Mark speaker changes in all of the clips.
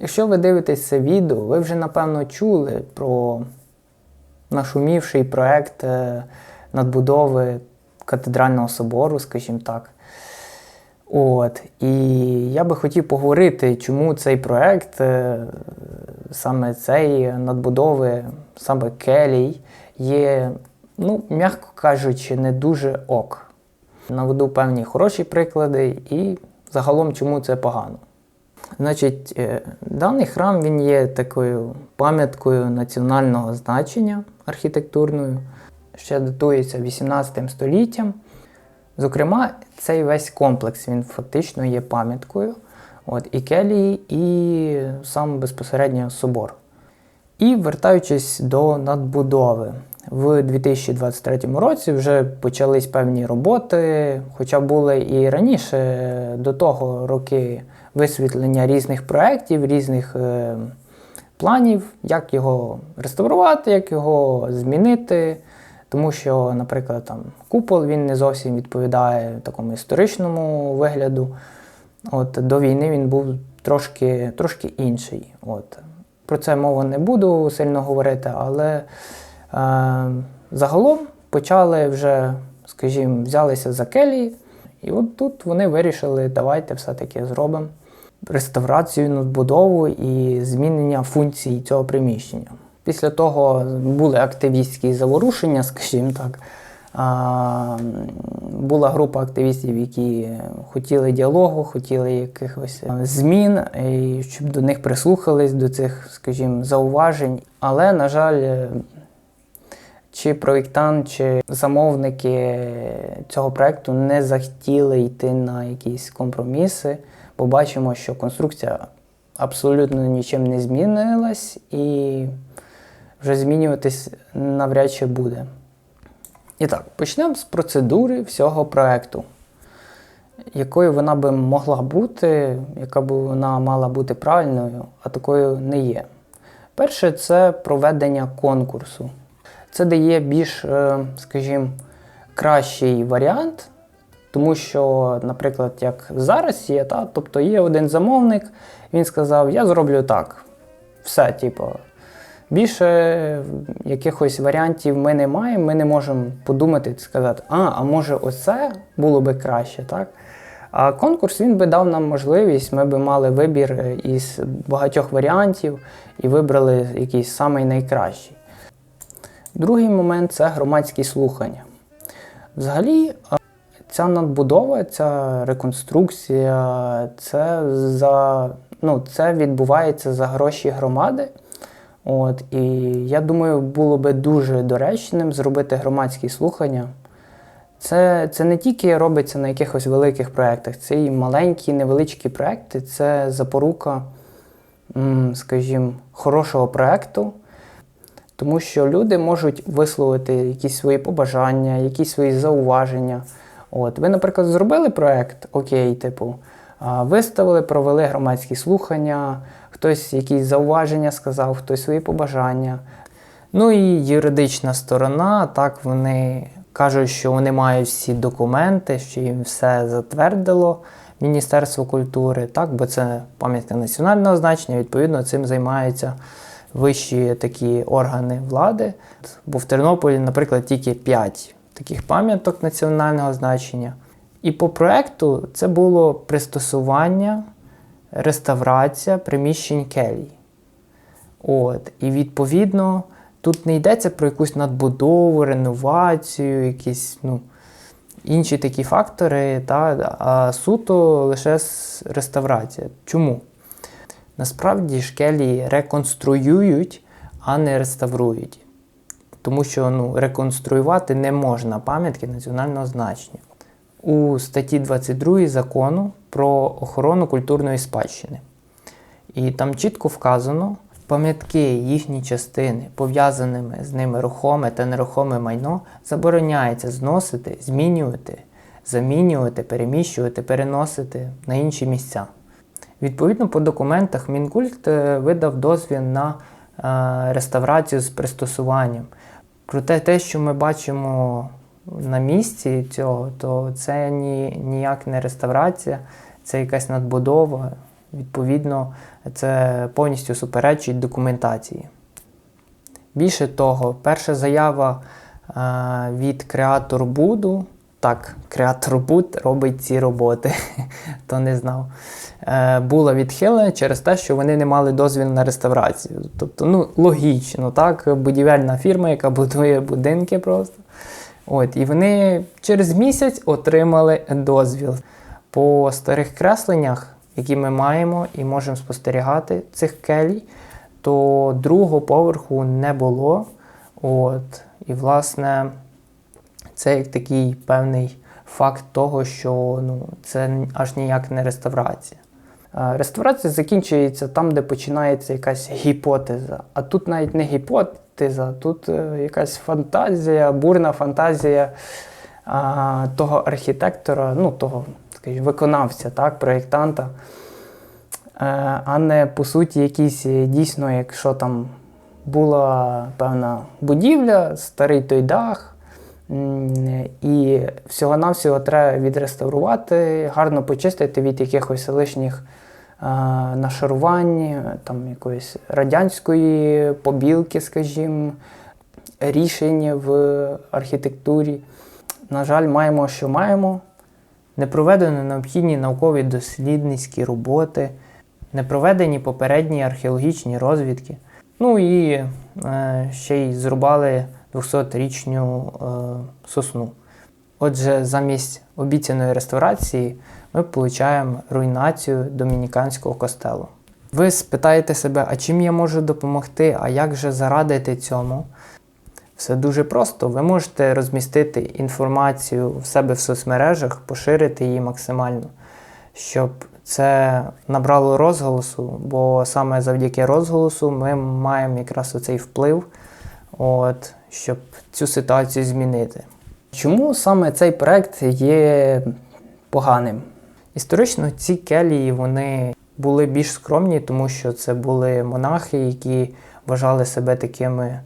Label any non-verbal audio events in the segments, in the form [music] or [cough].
Speaker 1: Якщо ви дивитесь це відео, ви вже напевно чули про нашумівший проект е, надбудови катедрального собору, скажімо так. От. І я би хотів поговорити, чому цей проект, е, саме цей надбудови, саме келій, є, ну, м'яко кажучи, не дуже ок. Наведу певні хороші приклади і загалом чому це погано. Значить, е, даний храм він є такою пам'яткою національного значення архітектурною, ще датується 18 століттям. Зокрема, цей весь комплекс він фактично є пам'яткою. От, І келії, і сам безпосередньо собор. І вертаючись до надбудови, в 2023 році вже почались певні роботи, хоча були і раніше до того роки висвітлення різних проєктів, різних е, планів, як його реставрувати, як його змінити. Тому що, наприклад, там купол він не зовсім відповідає такому історичному вигляду. От, До війни він був трошки трошки інший. От. Про це мову не буду сильно говорити, але е, загалом почали вже, скажімо, взялися за келії, і от тут вони вирішили, давайте все-таки зробимо реставрацію, надбудову і змінення функцій цього приміщення. Після того були активістські заворушення, [laughs] скажімо так. Була група активістів, які хотіли діалогу, хотіли якихось змін, і щоб до них прислухались, до цих, скажімо, зауважень. Але, на жаль, чи проєктант, чи замовники цього проєкту не захотіли йти на якісь компроміси, бо бачимо, що конструкція абсолютно нічим не змінилась і вже змінюватись навряд чи буде. І так, почнемо з процедури всього проєкту. Якою вона би могла бути, яка б вона мала бути правильною, а такою не є. Перше, це проведення конкурсу. Це дає більш, е, скажімо, кращий варіант, тому що, наприклад, як зараз є, та, тобто є один замовник, він сказав, я зроблю так. Все, типу, Більше якихось варіантів ми не маємо, ми не можемо подумати і сказати, а, а може оце було би краще, так? А конкурс він би дав нам можливість, ми би мали вибір із багатьох варіантів і вибрали якийсь самий найкращий. Другий момент це громадські слухання. Взагалі, ця надбудова, ця реконструкція, це за, ну, це відбувається за гроші громади. От, І я думаю, було би дуже доречним зробити громадські слухання. Це це не тільки робиться на якихось великих проєктах, це і маленькі, невеличкі проєкти, це запорука, скажімо, хорошого проєкту, тому що люди можуть висловити якісь свої побажання, якісь свої зауваження. От. Ви, наприклад, зробили проєкт, окей, типу, виставили, провели громадські слухання хтось якісь зауваження сказав, хтось свої побажання. Ну і юридична сторона, так вони кажуть, що вони мають всі документи, що їм все затвердило Міністерство культури, так, бо це пам'ятка національного значення, відповідно, цим займаються вищі такі органи влади. Бо в Тернополі, наприклад, тільки 5 таких пам'яток національного значення. І по проекту це було пристосування реставрація приміщень келій. От. І відповідно тут не йдеться про якусь надбудову, реновацію, якісь ну, інші такі фактори, та, а суто лише реставрація. Чому? Насправді ж келії реконструюють, а не реставрують. Тому що ну, реконструювати не можна пам'ятки національного значення. У статті 22 закону про охорону культурної спадщини. І там чітко вказано, пам'ятки їхні частини, пов'язаними з ними рухоме та нерухоме майно, забороняється зносити, змінювати, замінювати, переміщувати, переносити на інші місця. Відповідно, по документах Мінкульт е, видав дозвіл на е, реставрацію з пристосуванням. Проте те, що ми бачимо на місці цього, то це ні, ніяк не реставрація, це якась надбудова. відповідно, це повністю суперечить документації. Більше того, перша заява е, від креатор Буду, так, креатор Буд робить ці роботи, [laughs] хто не знав, е, була відхилена через те, що вони не мали дозвіл на реставрацію. Тобто, ну, логічно, так, будівельна фірма, яка [laughs] будує будинки просто. От, і вони через місяць отримали дозвіл. По старих кресленнях, які ми маємо і можемо спостерігати цих келій, то другого поверху не було. От, і, власне, це як такий певний факт того, що ну, це аж ніяк не реставрація. Реставрація закінчується там, де починається якась гіпотеза. А тут навіть не гіпотеза, тут е, якась фантазія, бурна фантазія а, того архітектора, ну, того, скажімо, виконавця, так, проєктанта. Е, а не по суті якісь е, дійсно, якщо там була певна будівля, старий той дах, і всього-навсього треба відреставрувати, гарно почистити від якихось лишніх нашарувань, там якоїсь радянської побілки, скажімо, рішень в архітектурі. На жаль, маємо, що маємо. Не проведено необхідні наукові дослідницькі роботи, не проведені попередні археологічні розвідки. Ну і е, ще й зрубали 200-річну е, сосну. Отже, замість обіцяної реставрації ми отримуємо руйнацію домініканського костелу. Ви спитаєте себе, а чим я можу допомогти, а як же зарадити цьому? Все дуже просто. Ви можете розмістити інформацію в себе в соцмережах, поширити її максимально, щоб це набрало розголосу, бо саме завдяки розголосу ми маємо якраз оцей вплив, от, щоб цю ситуацію змінити. Чому саме цей проект є поганим? Історично ці келії вони були більш скромні, тому що це були монахи, які вважали себе такими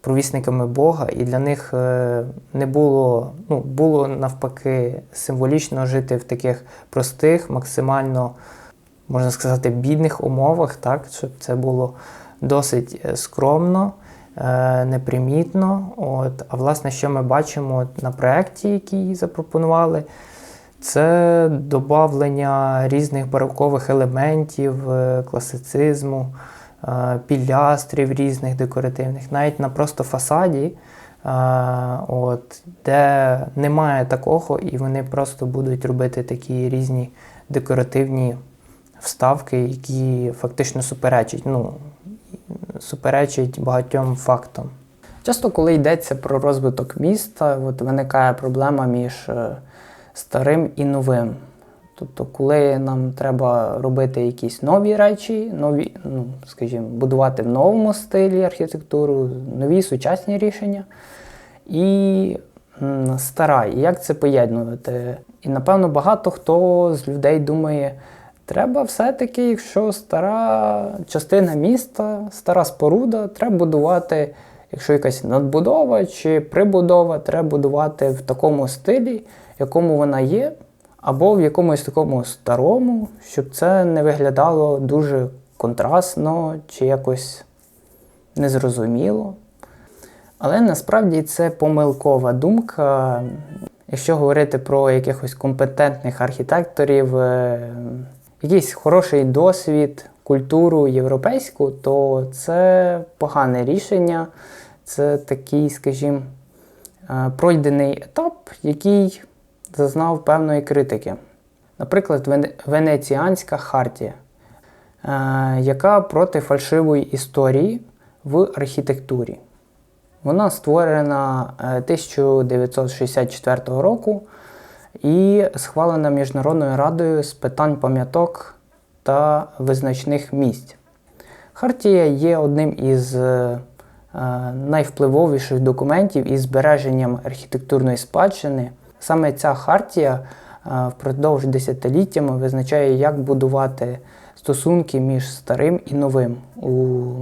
Speaker 1: провісниками Бога, і для них е, не було, ну, було навпаки символічно жити в таких простих, максимально, можна сказати, бідних умовах, так, щоб це було досить е, скромно, непримітно. От. А власне, що ми бачимо на проєкті, який запропонували, це додавлення різних барокових елементів, е, класицизму е, пілястрів різних декоративних, навіть на просто фасаді, е, от, де немає такого, і вони просто будуть робити такі різні декоративні вставки, які фактично суперечать, ну, суперечать багатьом фактам. Часто, коли йдеться про розвиток міста, от виникає проблема між е, старим і новим. Тобто, коли нам треба робити якісь нові речі, нові, ну, скажімо, будувати в новому стилі архітектуру, нові сучасні рішення, і стара. І як це поєднувати? І напевно багато хто з людей думає, треба все-таки, якщо стара частина міста, стара споруда, треба будувати, якщо якась надбудова чи прибудова, треба будувати в такому стилі, якому вона є або в якомусь такому старому, щоб це не виглядало дуже контрастно чи якось незрозуміло. Але насправді це помилкова думка. Якщо говорити про якихось компетентних архітекторів, е, якийсь хороший досвід, культуру європейську, то це погане рішення. Це такий, скажімо, е, пройдений етап, який зазнав певної критики. Наприклад, Венеціанська хартія, е, яка проти фальшивої історії в архітектурі. Вона створена е, 1964 року і схвалена Міжнародною радою з питань пам'яток та визначних місць. Хартія є одним із е, е, найвпливовіших документів із збереженням архітектурної спадщини. Саме ця хартія е, впродовж десятиліттями визначає, як будувати стосунки між старим і новим у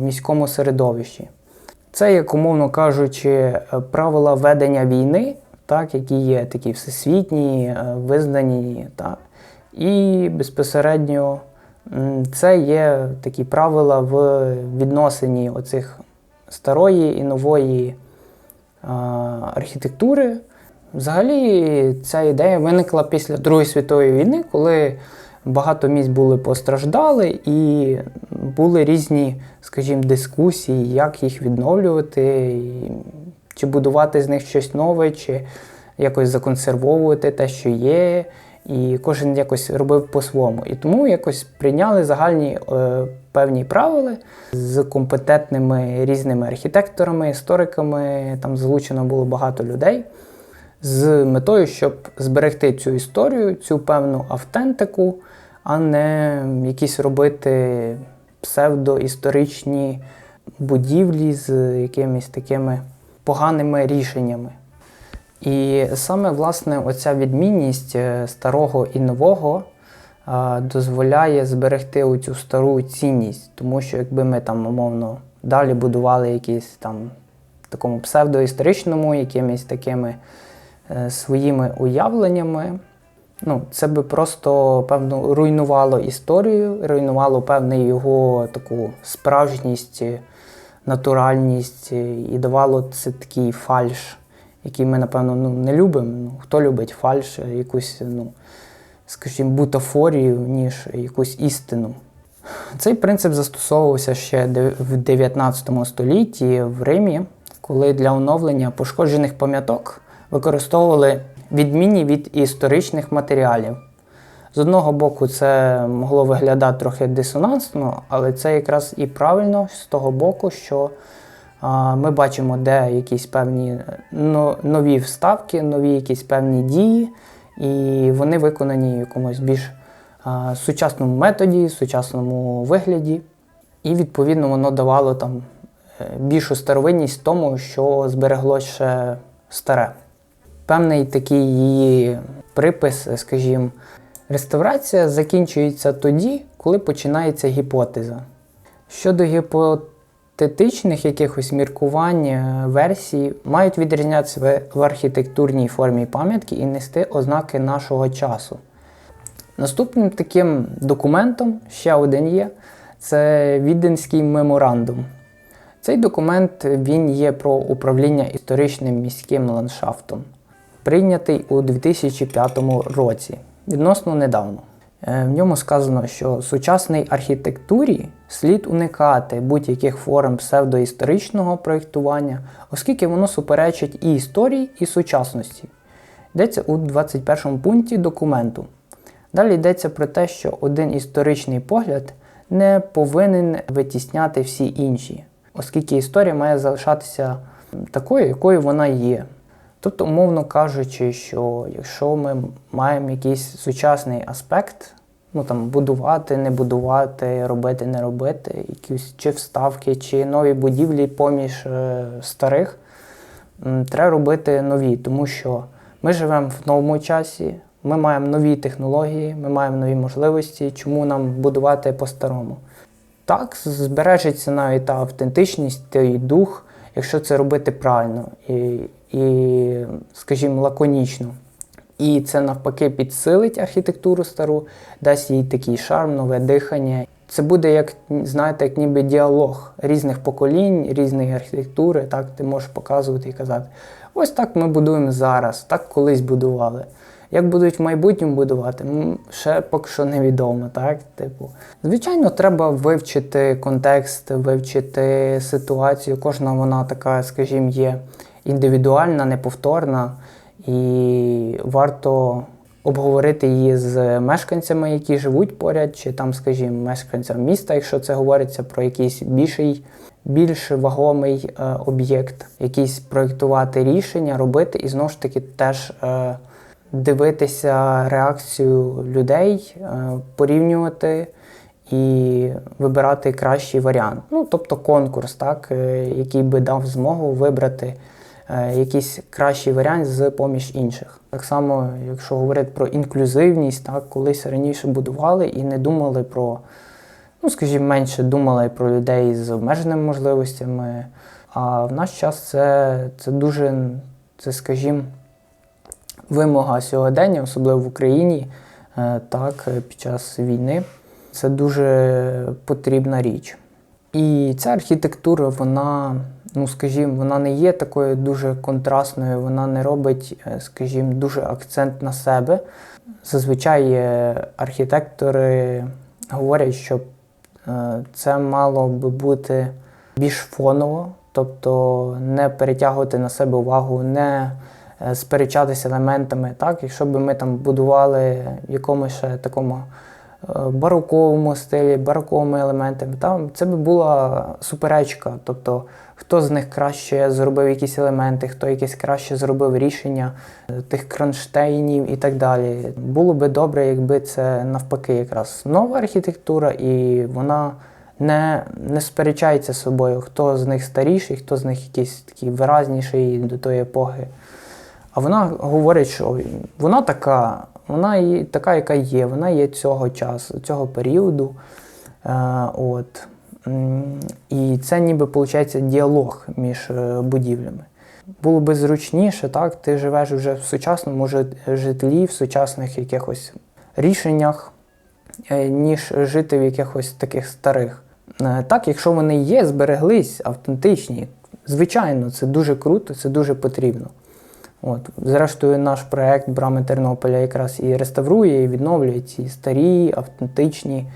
Speaker 1: міському середовищі. Це, як умовно кажучи, правила ведення війни, так, які є такі всесвітні, е, визнані, так, і безпосередньо Це є такі правила в відносині оцих старої і нової а, архітектури. Взагалі, ця ідея виникла після Другої світової війни, коли багато місць були постраждали і були різні, скажімо, дискусії, як їх відновлювати, чи будувати з них щось нове, чи якось законсервовувати те, що є. І кожен якось робив по-своєму. І тому якось прийняли загальні е, певні правила з компетентними різними архітекторами, істориками. Там залучено було багато людей з метою, щоб зберегти цю історію, цю певну автентику, а не якісь робити псевдоісторичні будівлі з якимись такими поганими рішеннями. І саме власне оця відмінність е, старого і нового е, дозволяє зберегти оцю стару цінність, тому що якби ми там умовно далі будували якісь там такому псевдоісторичному, якимись такими е, своїми уявленнями, ну, це би просто певно руйнувало історію, руйнувало певну його таку справжність, натуральність і давало це такий фальш який ми, напевно, ну, не любимо. Ну, хто любить фальш, якусь, ну, скажімо, бутафорію, ніж якусь істину. Цей принцип застосовувався ще в 19 столітті в Римі, коли для оновлення пошкоджених пам'яток використовували відмінні від історичних матеріалів. З одного боку, це могло виглядати трохи дисонансно, але це якраз і правильно з того боку, що ми бачимо, де якісь певні нові вставки, нові якісь певні дії, і вони виконані в якомусь більш сучасному методі, сучасному вигляді. І, відповідно, воно давало там е, більшу старовинність тому, що зберегло ще старе. Певний такий її припис, скажімо, реставрація закінчується тоді, коли починається гіпотеза. Щодо гіпотези, Тетичних якихось міркувань е, версій мають відрізнятися в архітектурній формі пам'ятки і нести ознаки нашого часу. Наступним таким документом, ще один є, це Віденський меморандум. Цей документ він є про управління історичним міським ландшафтом, прийнятий у 2005 році, відносно недавно. Е, в ньому сказано, що сучасній архітектурі слід уникати будь-яких форм псевдоісторичного проєктування, оскільки воно суперечить і історії, і сучасності. Йдеться у 21 пункті документу. Далі йдеться про те, що один історичний погляд не повинен витісняти всі інші, оскільки історія має залишатися такою, якою вона є. Тобто, умовно кажучи, що якщо ми маємо якийсь сучасний аспект, ну там будувати, не будувати, робити, не робити, якісь чи вставки, чи нові будівлі поміж е, старих, треба робити нові, тому що ми живемо в новому часі, ми маємо нові технології, ми маємо нові можливості, чому нам будувати по-старому. Так, збережеться навіть та автентичність, той дух, якщо це робити правильно. І і, скажімо, лаконічно. І це навпаки підсилить архітектуру стару, дасть їй такий шарм, нове дихання. Це буде, як знаєте, як ніби діалог різних поколінь, різної архітектури. Так ти можеш показувати і казати: ось так ми будуємо зараз, так колись будували. Як будуть в майбутньому будувати, ще поки що невідомо. так? Типу, Звичайно, треба вивчити контекст, вивчити ситуацію. Кожна вона така, скажімо, є індивідуальна, неповторна, і варто обговорити її з мешканцями, які живуть поряд, чи там, скажімо, мешканцям міста, якщо це говориться про якийсь більший, більш вагомий е, об'єкт, якісь проєктувати рішення, робити, і знову ж таки теж. Е, Дивитися реакцію людей, е, порівнювати і вибирати кращий варіант. Ну, тобто конкурс, так, е, який би дав змогу вибрати якийсь кращий варіант з поміж інших. Так само, якщо говорити про інклюзивність, так колись раніше будували і не думали про, ну скажімо, менше думали про людей з обмеженими можливостями. А в наш час це, це дуже, це, скажімо, вимога сьогодення, особливо в Україні, е, так, під час війни. Це дуже потрібна річ. І ця архітектура, вона, ну скажімо, вона не є такою дуже контрастною, вона не робить, е, скажімо, дуже акцент на себе. Зазвичай е, архітектори говорять, що е, це мало би бути більш фоново, тобто не перетягувати на себе увагу, не сперечатися елементами. Так? Якщо б ми там будували в якомусь такому бароковому стилі, бароковими елементами, там це би була суперечка. Тобто, хто з них краще зробив якісь елементи, хто якесь краще зробив рішення е, тих кронштейнів і так далі. Було би добре, якби це навпаки якраз нова архітектура, і вона не, не сперечається з собою, хто з них старіший, хто з них якийсь такий виразніший до тої епохи. А вона говорить, що вона така, вона така, яка є, вона є цього часу, цього періоду. Е, от. І це ніби виходить діалог між е, будівлями. Було би зручніше, так? Ти живеш вже в сучасному житлі, в сучасних якихось рішеннях, е, ніж жити в якихось таких старих. Е, Так, якщо вони є, збереглись, автентичні, звичайно, це дуже круто, це дуже потрібно. От. Зрештою, наш проект Брами Тернополя якраз і реставрує, і відновлює ці старі, автентичні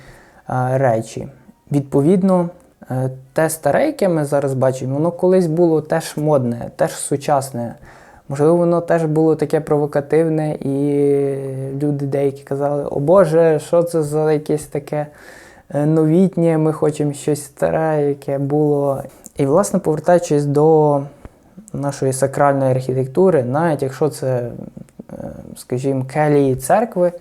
Speaker 1: е, речі. Відповідно, е, те старе, яке ми зараз бачимо, воно колись було теж модне, теж сучасне. Можливо, воно теж було таке провокативне, і люди деякі казали: О Боже, що це за якесь таке е, новітнє, ми хочемо щось старе, яке було. І, власне, повертаючись до нашої сакральної архітектури, навіть якщо це, е, скажімо, келії церкви,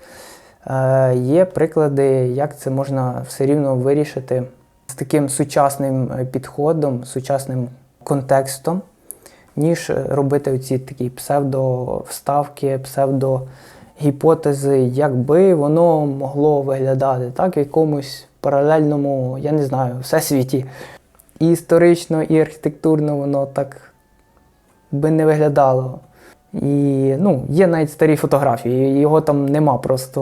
Speaker 1: є приклади, як це можна все рівно вирішити з таким сучасним е, підходом, сучасним контекстом, ніж робити оці такі псевдовставки, псевдогіпотези, як би воно могло виглядати так, в якомусь паралельному, я не знаю, всесвіті. І історично, і архітектурно воно так би не виглядало. І ну, є навіть старі фотографії, його там нема просто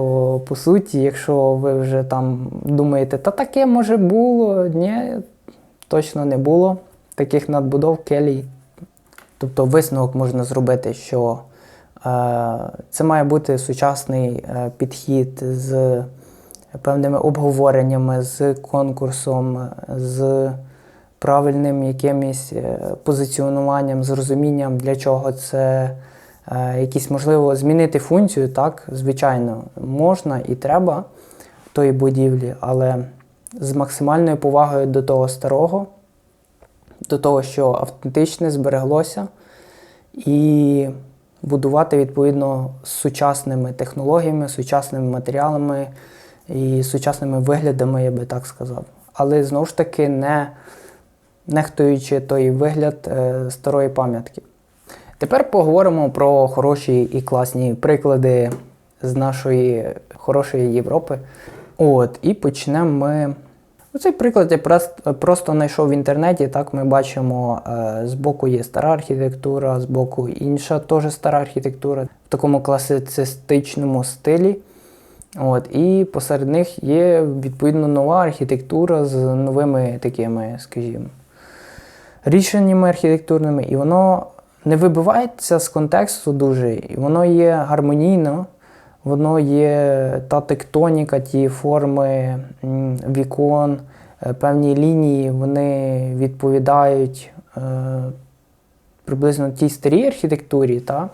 Speaker 1: по суті. Якщо ви вже там думаєте, та таке може було, ні, точно не було таких надбудов келій. Тобто висновок можна зробити, що е, це має бути сучасний е, підхід з певними обговореннями, з конкурсом, з правильним якимось е, позиціонуванням, з розумінням, для чого це якісь можливо змінити функцію, так, звичайно, можна і треба тої будівлі, але з максимальною повагою до того старого, до того, що автентичне збереглося, і будувати відповідно з сучасними технологіями, сучасними матеріалами і сучасними виглядами, я би так сказав. Але знову ж таки не нехтуючи той вигляд е, старої пам'ятки. Тепер поговоримо про хороші і класні приклади з нашої хорошої Європи. От, І почнемо ми. Ну, Цей приклад я просто, знайшов в інтернеті. Так ми бачимо, е, збоку є стара архітектура, збоку інша теж стара архітектура в такому класицистичному стилі. От, І посеред них є відповідно нова архітектура з новими такими, скажімо, рішеннями архітектурними, і воно не вибивається з контексту дуже, і воно є гармонійно, воно є та тектоніка, ті форми вікон, е, певні лінії, вони відповідають е, приблизно тій старій архітектурі, та?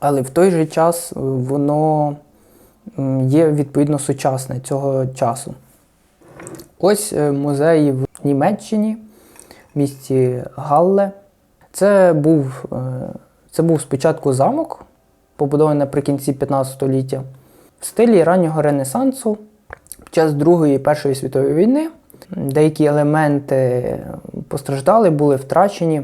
Speaker 1: але в той же час воно є відповідно сучасне цього часу. Ось е, музей в Німеччині в місті Галле. Це був, е, це був спочатку замок, побудований наприкінці 15 століття, в стилі раннього Ренесансу під час Другої і Першої світової війни. Деякі елементи постраждали, були втрачені,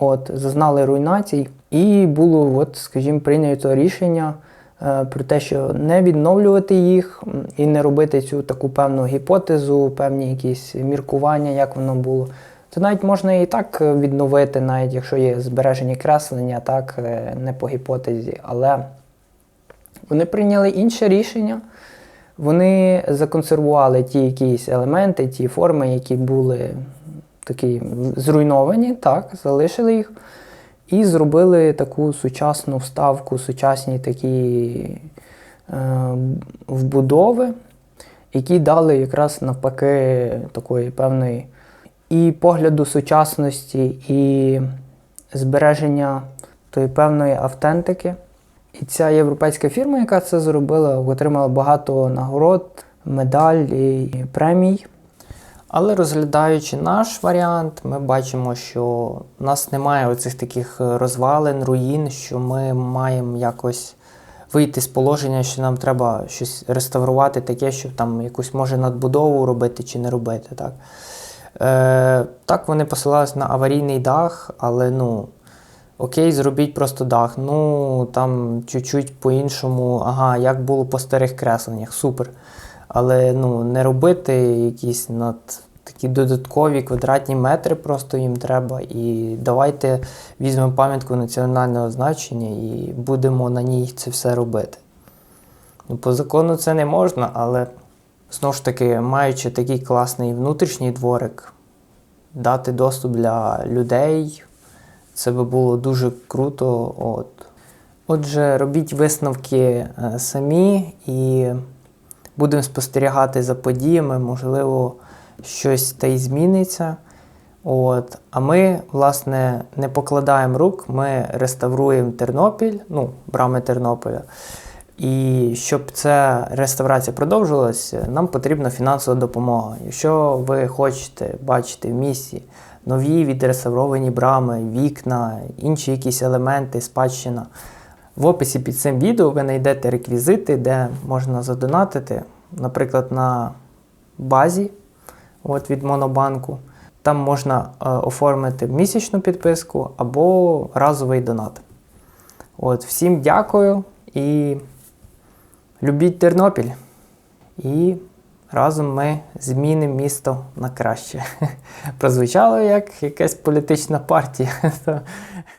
Speaker 1: от, зазнали руйнацій, і було, от, скажімо, прийнято рішення е, про те, що не відновлювати їх і не робити цю таку певну гіпотезу, певні якісь міркування, як воно було. То навіть можна і так відновити, навіть якщо є збережені креслення, так, е, не по гіпотезі. Але вони прийняли інше рішення. Вони законсервували ті якісь елементи, ті форми, які були такі зруйновані, так, залишили їх. І зробили таку сучасну вставку, сучасні такі е, вбудови, які дали якраз навпаки такої певної і погляду сучасності, і збереження тої певної автентики. І ця європейська фірма, яка це зробила, отримала багато нагород, медаль і премій. Але розглядаючи наш варіант, ми бачимо, що в нас немає оцих таких розвалин, руїн, що ми маємо якось вийти з положення, що нам треба щось реставрувати, таке, щоб там якусь може надбудову робити чи не робити. Так, е, так вони посилались на аварійний дах, але ну. Окей, зробіть просто дах. Ну там чуть-чуть по-іншому, ага, як було по старих кресленнях, супер. Але ну, не робити якісь над такі додаткові квадратні метри, просто їм треба. І давайте візьмемо пам'ятку національного значення і будемо на ній це все робити. Ну, По закону це не можна, але знову ж таки, маючи такий класний внутрішній дворик, дати доступ для людей. Це би було дуже круто. От. Отже, робіть висновки е, самі і будемо спостерігати за подіями, можливо, щось та й зміниться. От. А ми, власне, не покладаємо рук, ми реставруємо Тернопіль, ну, брами Тернополя. І щоб ця реставрація продовжувалася, нам потрібна фінансова допомога. Якщо ви хочете бачити в місті нові відреставровані брами, вікна, інші якісь елементи, спадщина. В описі під цим відео ви знайдете реквізити, де можна задонатити, наприклад, на базі от від Монобанку. Там можна е, оформити місячну підписку або разовий донат. От, Всім дякую і любіть Тернопіль. І разом ми змінимо місто на краще. [laughs] Прозвучало як якась політична партія. [laughs]